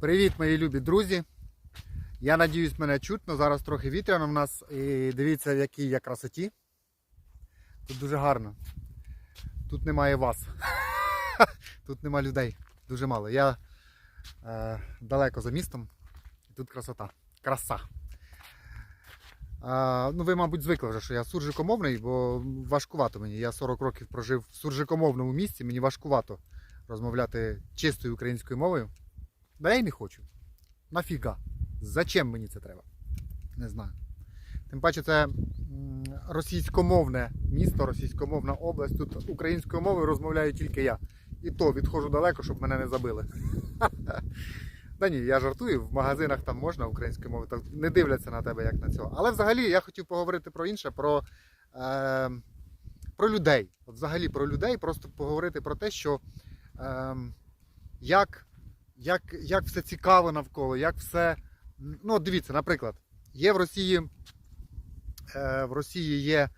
Привіт, мої любі друзі. Я надіюсь, мене чутно. Зараз трохи вітряно в нас. І дивіться, в якій я красоті. Тут дуже гарно. Тут немає вас. Тут нема людей. Дуже мало. Я е, далеко за містом. І тут красота. Краса. А, ну, ви, мабуть, звикли вже, що я суржикомовний, бо важкувато мені. Я 40 років прожив в суржикомовному місці, мені важкувато розмовляти чистою українською мовою. Да я й не хочу. Нафіга? Зачем мені це треба? Не знаю. Тим паче, це російськомовне місто, російськомовна область. Тут українською мовою розмовляю тільки я. І то відходжу далеко, щоб мене не забили. Та ні, я жартую, в магазинах там можна українською мовою, так не дивляться на тебе як на цього. Але взагалі я хотів поговорити про інше, про, е, про людей. От взагалі про людей, просто поговорити про те, що е, як, як, як все цікаво навколо, як все. Ну, дивіться, наприклад, є в Росії, е, в Росії є е,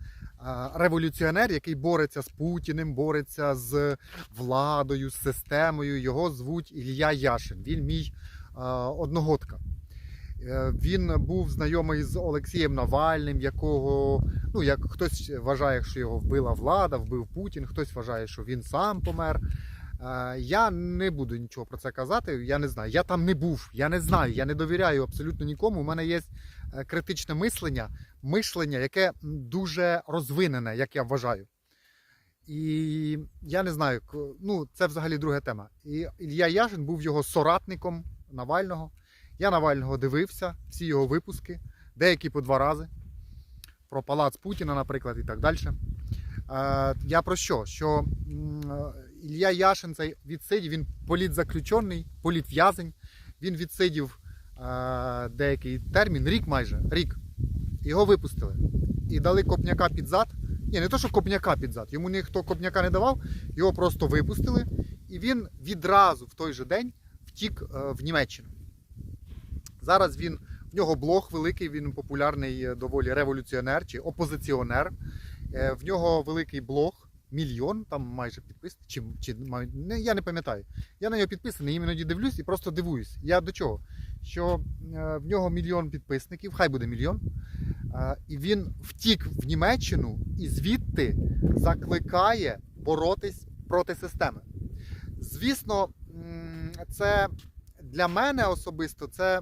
революціонер, який бореться з Путіним, бореться з владою, з системою. Його звуть Ілля Яшин. Він мій е, одногодка. Е, Він був знайомий з Олексієм Навальним, якого ну як хтось вважає, що його вбила влада, вбив Путін, хтось вважає, що він сам помер. Е, Я не буду нічого про це казати. Я не знаю. Я там не був, я не знаю, я не довіряю абсолютно нікому. У мене є е, критичне мислення, мишлення, яке дуже розвинене, як я вважаю. І я не знаю, ну це взагалі друга тема. І Ілля Яшин був його соратником Навального. Я Навального дивився, всі його випуски, деякі по два рази. Про палац Путіна, наприклад, і так далі. Е, я про що? Що е, Яшин цей відсидів, він політзаключений, політв'язень. Він відсидів е, деякий термін, рік майже, рік. Його випустили. І дали копняка під зад. Ні, не то, що копняка під зад. Йому ніхто копняка не давав, його просто випустили. І він відразу в той же день втік е, в Німеччину. Зараз він, в нього блог великий, він популярний е, доволі революціонер чи опозиціонер. Е, В нього великий блог, мільйон, там майже підписаний, чи, чи не, я не пам'ятаю. Я на нього підписаний, іноді дивлюсь і просто дивуюсь. Я до чого? Що е, в нього мільйон підписників, хай буде мільйон. Е, І він втік в Німеччину і звідти закликає боротись проти системи. Звісно, це для мене особисто це,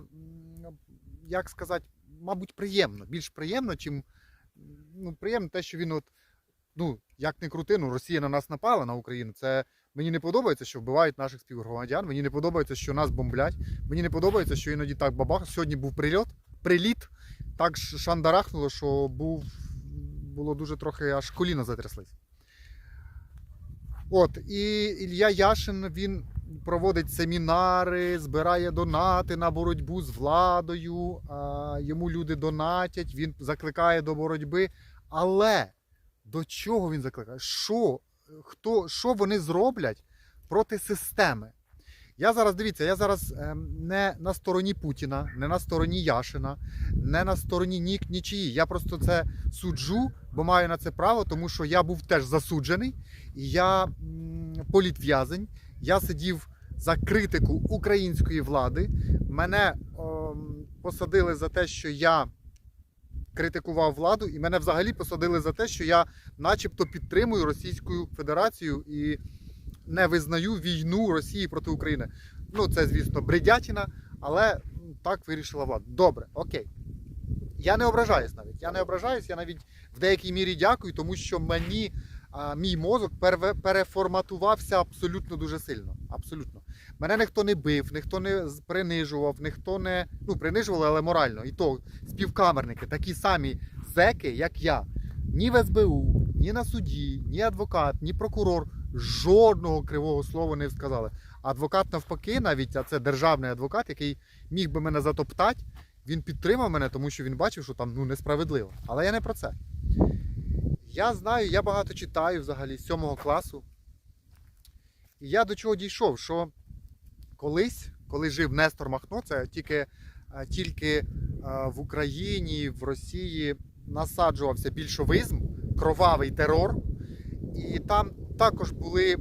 як сказати, мабуть, приємно. Більш приємно, чим ну, приємно те, що він от, ну, як не крути, ну, Росія на нас напала на Україну. Це мені не подобається, що вбивають наших співгромадян. Мені не подобається, що нас бомблять. Мені не подобається, що іноді так бабах. Сьогодні був прильот, приліт, так шандарахнуло, що був, було дуже трохи аж коліна затряслись. От, і Ілля Яшин він проводить семінари, збирає донати на боротьбу з владою. Йому люди донатять, він закликає до боротьби. Але до чого він закликає? Що, хто, що вони зроблять проти системи? Я зараз дивіться, я зараз ем, не на стороні Путіна, не на стороні Яшина, не на стороні ні, нічиї. Я просто це суджу, бо маю на це право, тому що я був теж засуджений, і я політв'язень. Я сидів за критику української влади. Мене ем, посадили за те, що я критикував владу, і мене взагалі посадили за те, що я, начебто, підтримую Російську Федерацію і не визнаю війну Росії проти України. Ну, це, звісно, бредятіна, але так вирішила влада. Добре, окей. Я не ображаюсь навіть. Я не ображаюсь, я навіть в деякій мірі дякую, тому що мені а, мій мозок переформатувався абсолютно дуже сильно. Абсолютно. Мене ніхто не бив, ніхто не принижував, ніхто не. Ну, принижували, але морально. І то співкамерники, такі самі зеки, як я. Ні в СБУ, ні на суді, ні адвокат, ні прокурор жодного кривого слова не сказали. Адвокат навпаки, навіть а це державний адвокат, який міг би мене затоптати, він підтримав мене, тому що він бачив, що там ну, несправедливо. Але я не про це. Я знаю, я багато читаю взагалі з 7 класу. І я до чого дійшов, що колись, коли жив Нестор Махно, це тільки, е, тільки е, в Україні, в Росії насаджувався більшовизм, кровавий терор. І там також були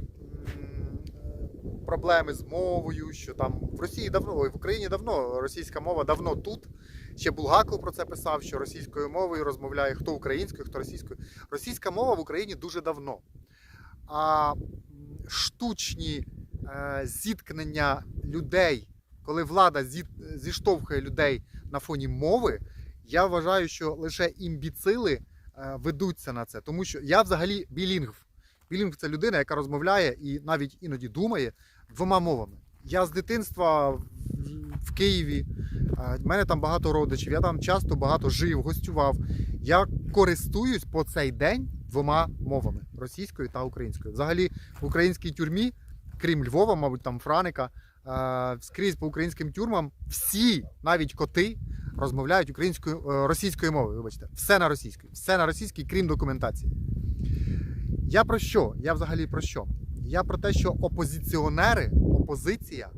проблеми з мовою, що там в Росії давно, в Україні давно російська мова давно тут. Ще Булгаков про це писав, що російською мовою розмовляє хто українською, хто російською. Російська мова в Україні дуже давно. А штучні зіткнення людей, коли влада зіштовхує людей на фоні мови, я вважаю, що лише імбіцили е, ведуться на це. Тому що я взагалі білінгв. Білінг це людина, яка розмовляє і навіть іноді думає двома мовами. Я з дитинства в- в Києві, е, в мене там багато родичів, я там часто багато жив, гостював. Я користуюсь по цей день двома мовами російською та українською. Взагалі в українській тюрмі, крім Львова, мабуть, там Франика, е, скрізь по українським тюрмам всі, навіть коти, розмовляють українською е, російською мовою. Вибачте, все на російській, все на російській, крім документації. Я про що? Я взагалі про що? Я про те, що опозиціонери, опозиція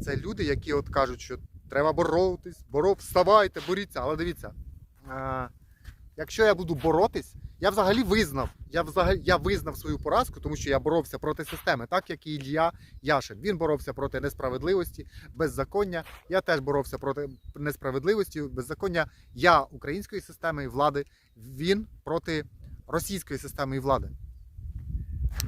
це люди, які от кажуть, що треба боротись, боро, вставайте, боріться. Але дивіться, е, якщо я буду боротись, я взагалі визнав, я взагалі я визнав свою поразку, тому що я боровся проти системи, так як і Ілля Яшин. Він боровся проти несправедливості, беззаконня. Я теж боровся проти несправедливості, беззаконня. Я української системи і влади, він проти російської системи і влади.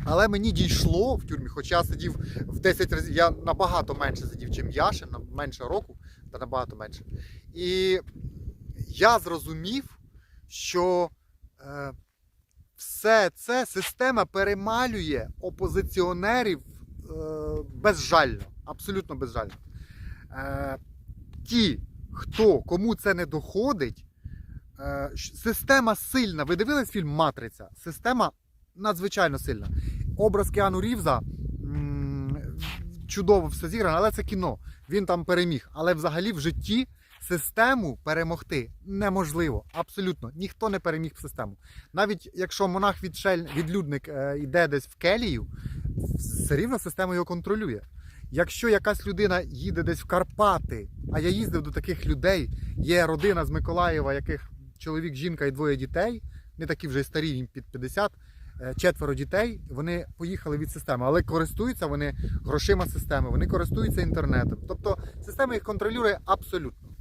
Але мені дійшло в тюрмі, хоча я сидів в 10 разів, я набагато менше сидів, чим Яшин, на менше року, та набагато менше. І я зрозумів, що все це система перемалює опозиціонерів е, безжально, абсолютно безжально. Е, ті, хто кому це не доходить, е, система сильна. Ви дивились фільм Матриця? Система надзвичайно сильна. Образ Кіану Рівза чудово все зіграно, але це кіно. Він там переміг. Але взагалі в житті систему перемогти неможливо. Абсолютно. Ніхто не переміг систему. Навіть якщо монах відлюдник е, йде десь в келію, все рівно система його контролює. Якщо якась людина їде десь в Карпати, а я їздив до таких людей, є родина з Миколаєва, яких чоловік, жінка і двоє дітей, не такі вже й старі, їм під 50, е, четверо дітей, вони поїхали від системи, але користуються вони грошима системи, вони користуються інтернетом. Тобто система їх контролює абсолютно.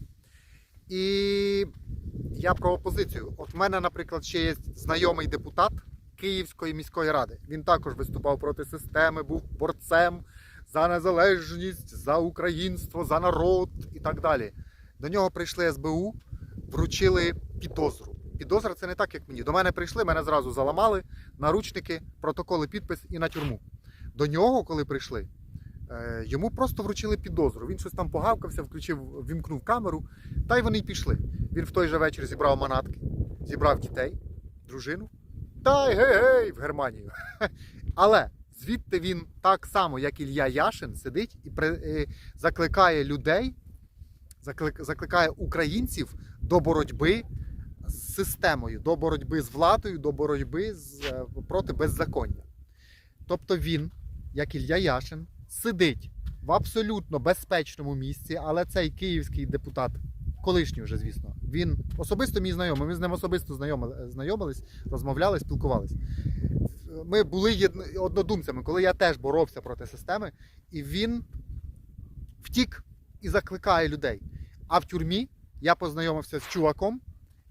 І я про опозицію. От в мене, наприклад, ще є знайомий депутат Київської міської ради. Він також виступав проти системи, був борцем за незалежність, за українство, за народ і так далі. До нього прийшли СБУ, вручили підозру. Підозра це не так, як мені. До мене прийшли, мене зразу заламали, наручники, протоколи, підпис і на тюрму. До нього, коли прийшли, йому просто вручили підозру. Він щось там погавкався, включив, вімкнув камеру, та й вони й пішли. Він в той же вечір зібрав манатки, зібрав дітей, дружину, та й гей-гей в Германію. Але звідти він так само, як Ілля Яшин, сидить і е, закликає людей, закликає українців до боротьби з системою, до боротьби з владою, до боротьби з, е, проти беззаконня. Тобто він, як Ілля Яшин, сидить в абсолютно безпечному місці, але цей київський депутат, колишній вже, звісно, він особисто мій знайомий, ми з ним особисто знайомились, розмовляли, спілкувались. Ми були однодумцями, коли я теж боровся проти системи, і він втік і закликає людей. А в тюрмі я познайомився з чуваком,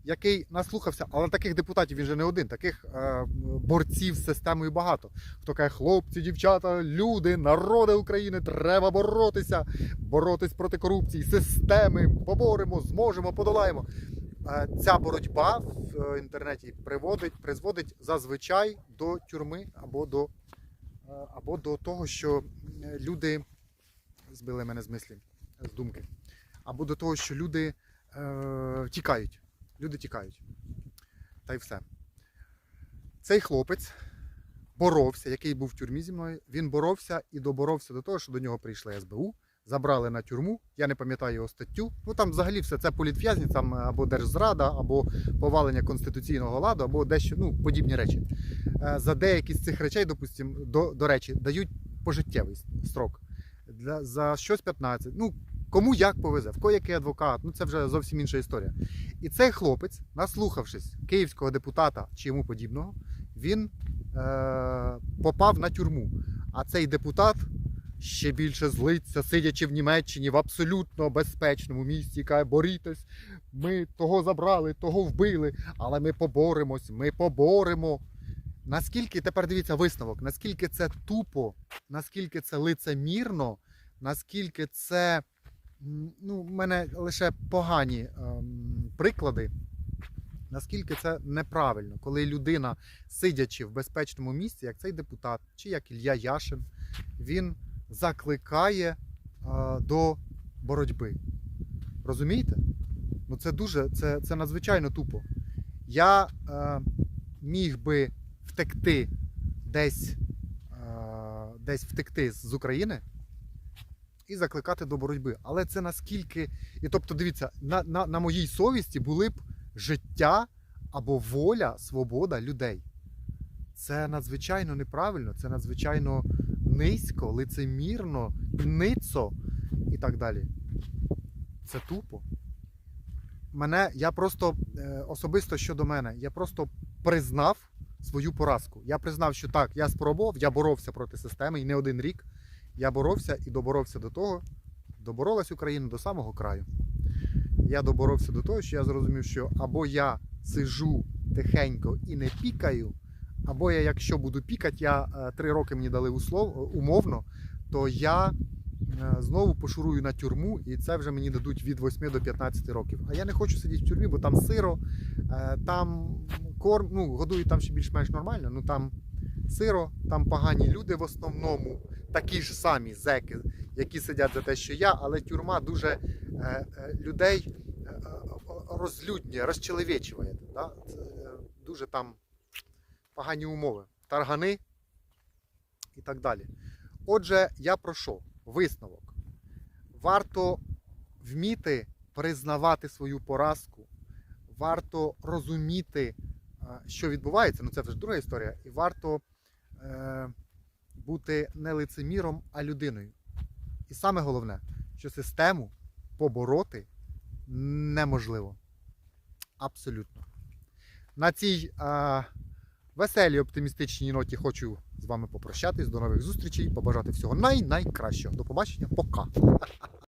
який наслухався, але таких депутатів він же не один, таких е, борців з системою багато. Хто каже, хлопці, дівчата, люди, народи України, треба боротися, боротись проти корупції, системи, поборемо, зможемо, подолаємо. Е, Ця боротьба в е, інтернеті приводить, призводить зазвичай до тюрми або до, е, або до того, що люди збили мене з мислі, з думки, або до того, що люди е, тікають. Люди тікають. Та й все. Цей хлопець боровся, який був в тюрмі зі мною. Він боровся і доборовся до того, що до нього прийшли СБУ, забрали на тюрму. Я не пам'ятаю його статтю. Ну там взагалі все це політв'язні, там або держзрада, або повалення конституційного ладу, або дещо ну, подібні речі. Е, За деякі з цих речей, допустимо, до, до речі, дають пожиттєвий строк. Для, за щось 15. Ну, кому як повезе, в кого який адвокат, ну це вже зовсім інша історія. І цей хлопець, наслухавшись київського депутата чи йому подібного, він е, попав на тюрму. А цей депутат ще більше злиться, сидячи в Німеччині в абсолютно безпечному місті, каже, борітесь, ми того забрали, того вбили, але ми поборемось, ми поборемо. Наскільки тепер дивіться висновок, наскільки це тупо, наскільки це лицемірно, наскільки це ну, в мене лише погані ем, приклади. Наскільки це неправильно, коли людина, сидячи в безпечному місці, як цей депутат, чи як Ілля Яшин, він закликає е, до боротьби. Розумієте? Ну це дуже, це, це надзвичайно тупо. Я е, міг би втекти десь, е, десь втекти з України і закликати до боротьби. Але це наскільки. І тобто, дивіться, на, на, на моїй совісті були б життя або воля, свобода людей. Це надзвичайно неправильно, це надзвичайно низько, лицемірно, ницо і так далі. Це тупо. Мене, я просто е, особисто щодо мене, я просто признав свою поразку. Я признав, що так, я спробував, я боровся проти системи і не один рік. Я боровся і доборовся до того, доборолась Україна до самого краю. Я доборовся до того, що я зрозумів, що або я сижу тихенько і не пікаю, або я, якщо буду пікати, я е, три роки мені дали услов, умовно, то я е, знову пошурую на тюрму, і це вже мені дадуть від 8 до 15 років. А я не хочу сидіти в тюрмі, бо там сиро, е, там корм, ну, годують там ще більш-менш нормально, ну там сиро, там погані люди в основному, такі ж самі зеки, які сидять за те, що я, але тюрма дуже е, е, людей е, е, розлюднює, розчеловечує. Да? Це, е, дуже там погані умови, таргани і так далі. Отже, я про що? Висновок. Варто вміти признавати свою поразку, варто розуміти, що відбувається. Ну це вже друга історія. І варто бути не лицеміром, а людиною. І саме головне, що систему побороти неможливо. Абсолютно. На цій е, веселій оптимістичній ноті хочу з вами попрощатись. До нових зустрічей, побажати всього най-найкращого. До побачення, пока.